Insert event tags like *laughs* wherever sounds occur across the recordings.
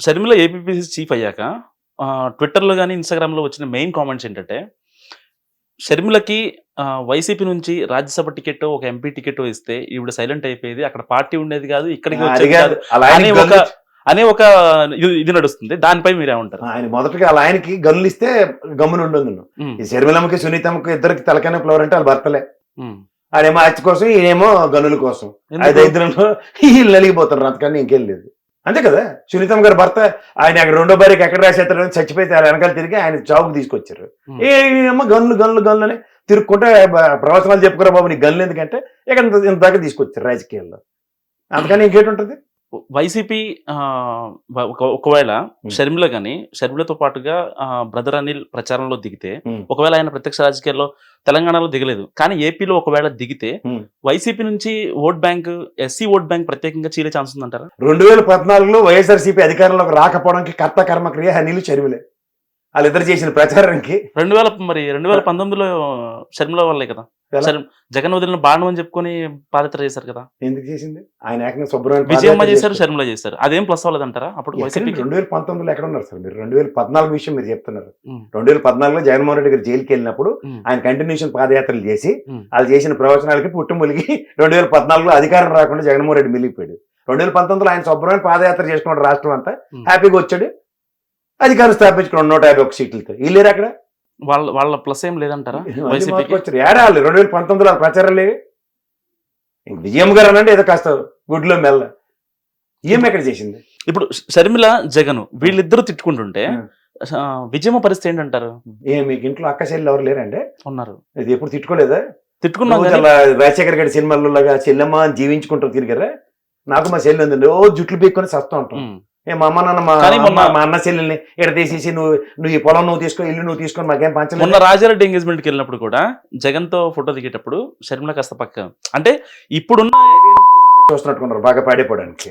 Sharmila APPC chief అయ్యాక ఆ, ట్విట్టర్లో కానీ ఇన్స్టాగ్రామ్లో వచ్చిన మెయిన్ కామెంట్స్ ఏంటంటే షర్మిలకి వైసీపీ నుంచి రాజ్యసభ టికెట్ ఒక ఎంపీ టికెట్ ఇస్తే ఈవిడ సైలెంట్ అయిపోయేది. అక్కడ పార్టీ ఉండేది కాదు ఇక్కడికి వచ్చేది కాదు. అనే ఒక అనే ఒక ఇది నడుస్తుంది. దానిపై మీరేమంటారు ఆయన మొదటగా అలా ఆయనకి గన్నులు ఇస్తే గమ్మున ఉండదు ఈ శర్మిలమ్మకి సునీతమ్మకి ఇద్దరికి తలకైన ఫ్లవర్ అంటే వాళ్ళ భర్తలే. ఆడేమో హత్య కోసం ఈయనేమో గనుల కోసం? ఐదు *laughs* వీళ్ళు నలిగిపోతారు అంతకన్నా ఇంకేం లేదు. అంతే కదా? సునీతమ్మ గారి భర్త ఆయన అక్కడ రెండో భార్యకి ఎక్కడ రాసేస్తారని చచ్చిపోతే వెనకాల తిరిగి ఆయన చావుకు తీసుకొచ్చారు. ఉమ్. ఏ అమ్మ గన్లు గన్లు గన్లు అని తిరుక్కుంటే ప్రవచనాలు చెప్పుకోరా బాబు నీ గన్లు ఎందుకంటే ఇక్కడ ఇంత దాకా తీసుకొచ్చారు రాజకీయాల్లో. అంతకని ఇంకేటి ఉంటుంది? వైసీపీ ఒకవేళ. షర్మిల కానీ షర్మిలతో పాటుగా బ్రదర్ అనిల్ ప్రచారంలో దిగితే. ఒకవేళ ఆయన ప్రత్యక్ష రాజకీయాల్లో తెలంగాణలో దిగలేదు కానీ ఏపీలో ఒకవేళ దిగితే. వైసీపీ నుంచి vote bank SC vote bank ప్రత్యేకంగా చీలే ఛాన్స్ ఉందంటారా రెండు వేల పద్నాలుగులో వైఎస్ఆర్సీపీ అధికారంలోకి రాకపోవడానికి కర్త కర్మక్రియ హనీలు చెరువులే వాళ్ళిద్దరు చేసిన ప్రచారానికి రెండు వేల మరి రెండు వేల పంతొమ్మిదిలో షర్మిల వాళ్ళే కదా జగన్ వదిలిన బాణం అని చెప్పుకొని పాదయాత్ర చేశారు కదా ఎందుకు చేసింది ఆయన విజయమ్మ చేశారు. షర్మిల చేశారు అదేం ప్లస్ అవ్వలేదంటారా అప్పుడు ఎక్కడండి? వైసీపీకి రెండు వేల పంతొమ్మిదిలో ఎక్కడ ఉన్నారు సార్ మీరు రెండు వేల పద్నాలుగు విషయం మీరు చెప్తున్నారు. రెండు వేల పద్నాలుగులో జగన్మోహన్ రెడ్డి గారు జైలుకి వెళ్ళినప్పుడు. ఆయన కంటిన్యూషన్ పాదయాత్రలు చేసి. వాళ్ళు చేసిన ప్రవచనాలకి పుట్టుములిగి రెండు వేల పద్నాలుగులో అధికారం రాకుండా జగన్మోహన్ రెడ్డి మిలిగిపోయాడు రెండు వేల పంతొమ్మిదిలో ఆయన శుభ్రమైన పాదయాత్ర చేసుకున్నాడు రాష్ట్రం అంతా. హ్యాపీగా వచ్చాడు అధికారం స్థాపించుకున్నాడు నూట యాభై ఒక సీట్లతో. వీళ్ళేరు అక్కడ? వాళ్ళ వాళ్ళ ప్లస్ ఏం లేదంటారా? ఏడాలి రెండు వేల పంతొమ్మిదిలో ప్రచారం లేవి. ఇంక విజయమ్మ గారు అనంటే ఏదో కాస్త గుడ్లో మెల్ల. ఏం ఎక్కడ చేసింది? ఇప్పుడు షర్మిల జగన్ వీళ్ళిద్దరూ తిట్టుకుంటుంటే విజయమ్మ పరిస్థితి ఏంటంటారు? ఏ మీకు ఇంట్లో అక్క చెల్లి ఎవరు లేరండి? ఉన్నారు. ఇది ఎప్పుడు తిట్టుకోలేదా? తిట్టుకున్నాం రాజశేఖర్ గారి సినిమాల్లో లాగా చెల్లెమ్మ అని జీవించుకుంటూ తిరిగారా? నాకు మా చెల్లి ఉందండి ఓ జుట్లు పీక్కొని సస్తా ఉంటాం. మా అమ్మ నాన్న మా మొన్న- మా అన్న చెల్లెల్ని ఇక్కడ తీసేసి నువ్వు నువ్వు ఈ పొలం నువ్వు తీసుకో ఇల్లు నువ్వు తీసుకొని మాకేం మొన్న పంచలేదు రాజారెడ్డి ఎంగేజ్మెంట్కి వెళ్ళినప్పుడు కూడా జగన్తో ఫోటో దిగేటప్పుడు షర్మిల కాస్త పక్క. అంటే ఇప్పుడున్న చూస్తున్నట్టుకున్నారు బాగా పాడైపోవడానికి.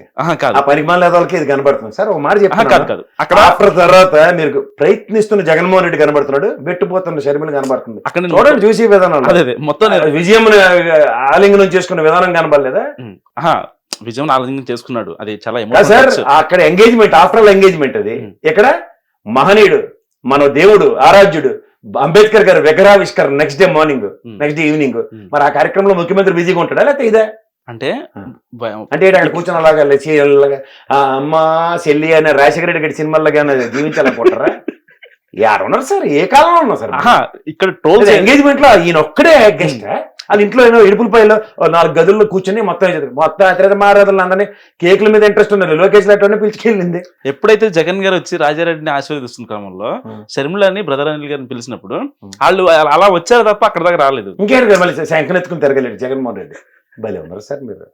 ఆ పరిమాణ వాళ్ళకి ఇది కనబడుతుంది. సార్ ఒక మాట కాదు అక్కడ ఆఫ్టర్ తర్వాత మీరు ప్రయత్నిస్తున్న జగన్మోహన్ రెడ్డి కనబడుతున్నాడు వెట్టుపోతున్న షర్మిల కనబడుతుంది. అక్కడ చూడండి చూసి విధానం మొత్తం విజయం ఆలింగనం చేసుకున్న విధానం కనబడలేదా? విజయం ఆలోచన చేసుకున్నాడు. అది చాలా సార్ అక్కడ ఎంగేజ్మెంట్ ఆఫ్టర్ ఎంగేజ్మెంట్ అది. ఎక్కడ? మహనీయుడు మన దేవుడు ఆరాధ్యుడు అంబేద్కర్ గారు విగ్రహావిష్కరణ next day morning. Next day evening. మరి ఆ కార్యక్రమంలో ముఖ్యమంత్రి బిజీగా ఉంటాడా లేకపోతే ఇదే? అంటే అంటే అక్కడ కూర్చొని అలాగా లేచి అమ్మ చెల్లి అనే రాజశేఖర రెడ్డి గారి సినిమాల్లో కానీ జీవించాలనుకుంటారా? *laughs* యారు ఉన్నారు సార్ ఏ కాలంలో ఉన్నారు సార్? ఇక్కడ ట్రోల్స్ ఎంగేజ్మెంట్లో ఈయన ఒక్కడే గెస్ట్ వాళ్ళ ఇంట్లో ఏమో ఇడుపులపైలో నాలుగు గదుల్లో కూర్చొని మొత్తం చేశారు. మొత్తం అతిరేత మారాదులు అందరినీ కేకుల మీద ఇంట్రెస్ట్ ఉన్నారు లోకేష్ లాంటి పిలిచికెళ్ళింది ఎప్పుడైతే జగన్ గారు వచ్చి రాజారెడ్డిని ఆశీర్వదిస్తున్న క్రమంలో ఉమ్. షర్మిలని బ్రదర్ అనిల్ గారిని పిలిచినప్పుడు. వాళ్ళు అలా వచ్చారు తప్ప అక్కడ దాకా రాలేదు ఇంకేంటి మళ్ళీ శంకనెత్తుకుని తిరగలేడు జగన్మోహన్ రెడ్డి భలే ఉన్నారు సార్ మీరు